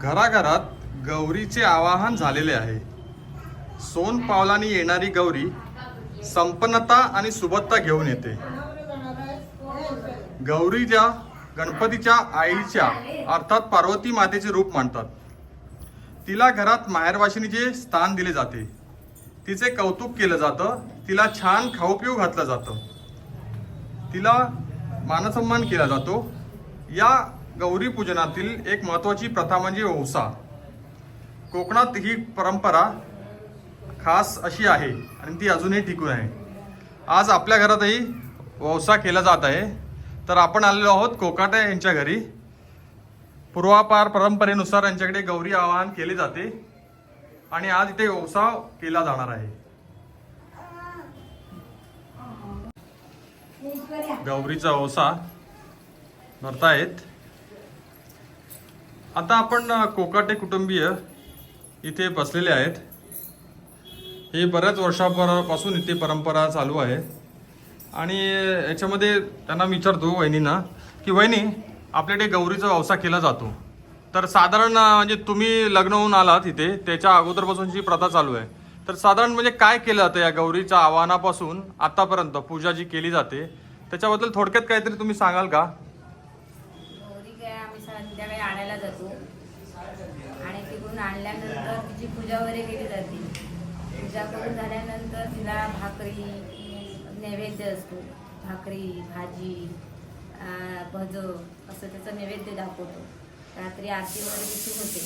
घराघरात गौरीचे आवाहन झालेले आहे. सोन पावलाने येणारी गौरी संपन्नता आणि सुबत्ता घेऊन येते. गौरीच्या गणपतीच्या आईच्या अर्थात पार्वती मातेचे रूप मानतात. तिला घरात माहेरवाशिनीचे स्थान दिले जाते तिचे कौतुक केलं जातं तिला छान खाऊ पिऊ घातलं जातं. तिला मानसन्मान केला जातो. या गौरी पूजनातील एक महत्त्वाची प्रथा म्हणजे ओवसा कोकणात ही परंपरा खास अशी आहे आणि ती अजूनही टिकून आहे. आज आपल्या घरातही वौसा केला जात आहे. तर आपण आलेलो आहोत कोकाटे यांच्या घरी. पूर्वापार परंपरेनुसार यांच्याकडे गौरी आवाहन केले जाते आणि आज इथे ओसा केला जाणार आहे. गौरीचा ओसा भरतायत. आता आपण कोकाटे कुटुंबीय इथे बसलेले आहेत. हे बऱ्याच वर्षापासून इथे परंपरा चालू आहे. आणि याच्यामध्ये त्यांना मी विचारतो वहिनींना की वहिनी आपल्याकडे गौरीचा व्यवसाय केला जातो. तर साधारण म्हणजे तुम्ही लग्न होऊन आलात इथे त्याच्या अगोदरपासूनची प्रथा चालू आहे. तर साधारण म्हणजे काय केलं जातं या गौरीच्या आव्हानापासून आतापर्यंत पूजा जी केली जाते त्याच्याबद्दल थोडक्यात काहीतरी तुम्ही सांगाल का गौरी काय आम्ही संध्याकाळी आणायला जातो आणि तिकडून आणल्यानंतर तिची पूजा वगैरे केली जाते. पूजा करून झाल्यानंतर तिला भाकरी नैवेद्य असतो. भाकरी भाजी भज असं त्याचं नैवेद्य दाखवतो. रात्री आरती वगैरे तिची होते.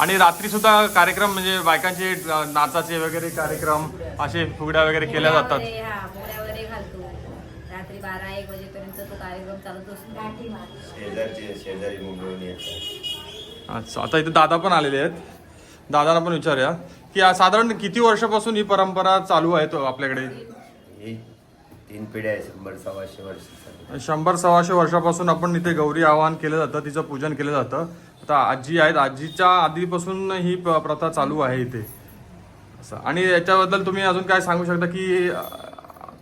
आणि रात्री सुद्धा कार्यक्रम म्हणजे बायकांचे नाचाचे वगैरे कार्यक्रम असे फुगड्या वगैरे केल्या जातात. हा रात्री बारा एक वाजेपर्यंत तो कार्यक्रम चालत असतो. शेजारचे शेजारी मुंबईहून येतात. अच्छा आता इथे दादा पण आलेले आहेत. दादांना पण विचारूया. की आ- साधारण किती वर्षापासून ही परंपरा चालू आहे तो आपल्याकडे? ही तीन पिढ्या आहे शंभर सव्वाशे वर्ष शंभर सव्वाशे वर्षापासून आपण इथे गौरी आवाहन केलं जातं तिचं पूजन केलं जातं. आता आजी आहेत आजीच्या आधीपासून ही प- प्रथा चालू आहे इथे. असं. आणि याच्याबद्दल तुम्ही अजून काय सांगू शकता की अ,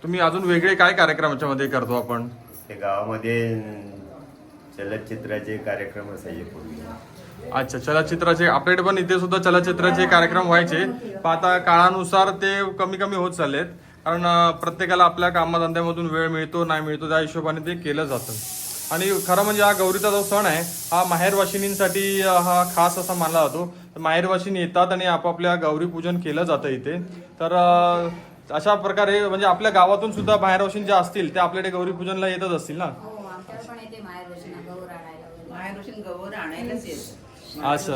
तुम्ही अजून वेगळे काय कार्यक्रम याच्यामध्ये करतो आपण? ते गावामध्ये अं, चलचित्राचे कार्यक्रम असायचे पूर्वी. अच्छा चलचित्राचे आपल्याकडे पण इथे सुद्धा चलचित्राचे कार्यक्रम व्हायचे. पण आता काळानुसार ते कमी कमी होत चाललेत. कारण प्रत्येकाला आपल्या कामधंद्यामधून वेळ मिळतो नाही मिळतो त्या हिशोबाने ते केलं जातं. आणि खरं म्हणजे हा गौरीचा जो सण आहे हा माहेरवाशिनींसाठी हा खास असा मानला जातो. तर माहेरवाशिनी येतात आणि आपापल्या गौरी पूजन केलं जातं इथे. तर अशा प्रकारे म्हणजे आपल्या गावातून सुद्धा माहेरवाशिनी ज्या असतील त्या आपल्याकडे गौरी पूजनला येतच असतील ना? माहेर असं.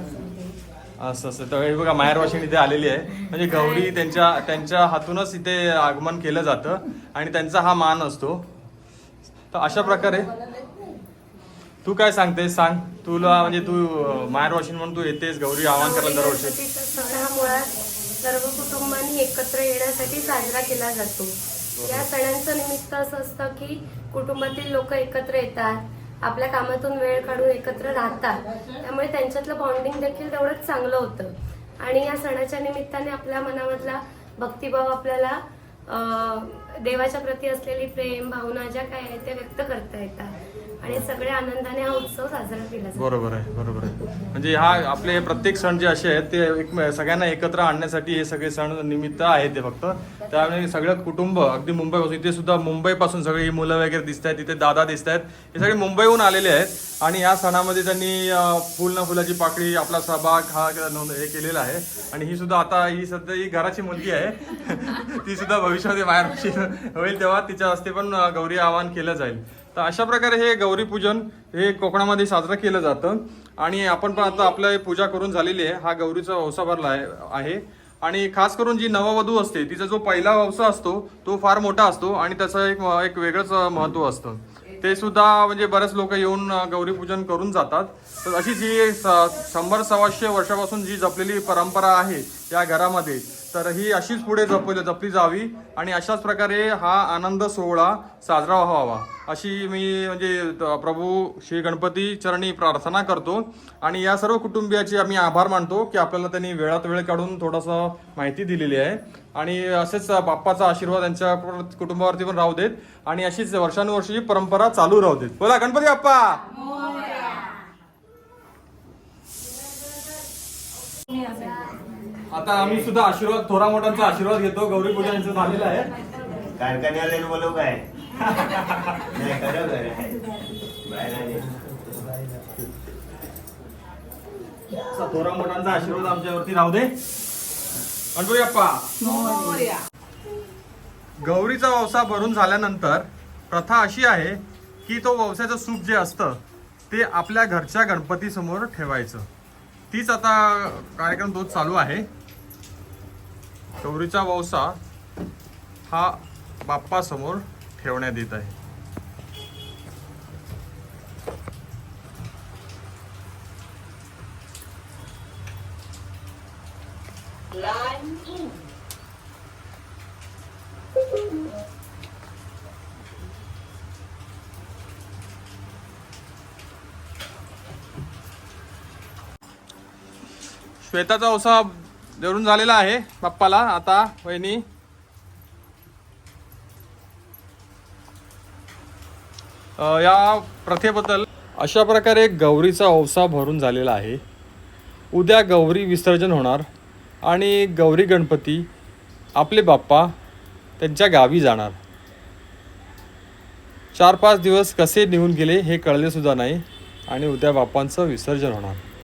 असं असं असं. तर हे बघा माहेरवाशीन इथे आलेली आहे. म्हणजे गौरी त्यांच्या त्यांच्या हातूनच इथे आगमन केलं जातं आणि त्यांचा हा मान असतो. तर अशा प्रकारे तू काय सांगतेस? सांग. तुला म्हणजे तू अं, माहेरवाशीन म्हणून तू येतेस गौरी आवाहन करायला दरवर्षी. हा मुळात सर्व कुटुंबांनी एकत्र येण्यासाठी साजरा केला जातो. या सणांचं निमित्त असं असतं की कुटुंबातील लोक एकत्र येतात. आपल्या कामातून वेळ काढून एकत्र राहतात. त्यामुळे त्यांच्यातलं बॉन्डिंग देखील तेवढंच चांगलं होतं. आणि या सणाच्या निमित्ताने आपल्या मनामधला भक्तिभाव आपल्याला देवाच्या प्रती असलेली प्रेम भावना ज्या काय आहेत त्या व्यक्त करता येतात. आणि सगळ्या आनंदाने हा उत्सव साजरा केला जातो. बरोबर आहे बरोबर आहे. म्हणजे हा आपले प्रत्येक सण जे असे आहेत ते एक सगळ्यांना एकत्र आणण्यासाठी हे सगळे सण निमित्त आहेत ते फक्त. त्यामुळे सगळं कुटुंब अगदी मुंबईपासून इथे सुद्धा मुंबईपासून सगळी ही मुलं वगैरे दिसत आहेत तिथे दादा दिसत आहेत. हे सगळे मुंबईहून आलेले आहेत. आणि या सणामध्ये त्यांनी फुल ना फुलाची पाकळी आपला सहभाग हा नोंद हे केलेला आहे. आणि ही सुद्धा आता ही सध्या ही घराची मुलगी आहे. ती सुद्धा भविष्यामध्ये बाहेर होईल तेव्हा तिच्या हस्ते पण गौरी आवाहन केलं जाईल. तर अशा प्रकारे हे गौरी पूजन हे कोकणामध्ये साजरं केलं जातं. आणि आपण पण आता आपलं पूजा करून झालेली आहे. हा गौरीचा वंसा भरला आहे आणि खास करून जी नववधू असते तिचा जो पहिला वंसा असतो तो फार मोठा असतो आणि त्याचं एक एक वेगळंच महत्त्व असतं. ते सुद्धा म्हणजे बरेच लोक येऊन गौरीपूजन करून जातात. तर अशी जी स- शंभर सव्वाशे वर्षापासून जी जपलेली परंपरा आहे या घरामध्ये तर ही अशीच पुढे जपली जपली जावी आणि अशाच प्रकारे हा आनंद सोहळा साजरा व्हावा. अशी मी म्हणजे प्रभू श्री गणपती चरणी प्रार्थना करतो. आणि या सर्व कुटुंबियाचे आम्ही आभार मानतो की आपल्याला त्यांनी वेळात वेळ काढून थोडंसं माहिती दिलेली आहे. आणि असेच बाप्पाचा आशीर्वाद त्यांच्या कुटुंबावरती पण राहू देत. आणि अशीच वर्षानुवर्षी परंपरा चालू राहू देत. बोला गणपती बाप्पा! आता आम्ही सुद्धा आशीर्वाद थोरा मोठ्यांचा आशीर्वाद घेतो. गौरी पूजन यांचं झालेलं आहे. कारखान्याला बोलव काय? नाही खरं खरं. बाहेर आले. असा थोरा मोठ्यांचा आशीर्वाद आमच्यावरती राहू दे. गणपती बाप्पा मोरया. गौरीचा व्यवसाय भरून झाल्यानंतर प्रथा अशी आहे की तो व्यवसायाचं सूप जे असतं ते आपल्या घरच्या गणपती समोर ठेवायचं. तीच आता कार्यक्रम तोच चालू आहे. गौरीचा वावसा हा बाप्पासमोर ठेवण्यात येत आहे. श्वेताचा वौसा देऊन झालेला आहे बाप्पाला. आता वहिनी. या प्रथेबद्दल अशा प्रकारे गौरीचा औसा भरून झालेला आहे. उद्या गौरी विसर्जन होणार आणि गौरी गणपती आपले बाप्पा त्यांच्या गावी जाणार. चार पाच दिवस कसे निघून गेले हे कळले सुद्धा नाही आणि उद्या बाप्पांचं विसर्जन होणार.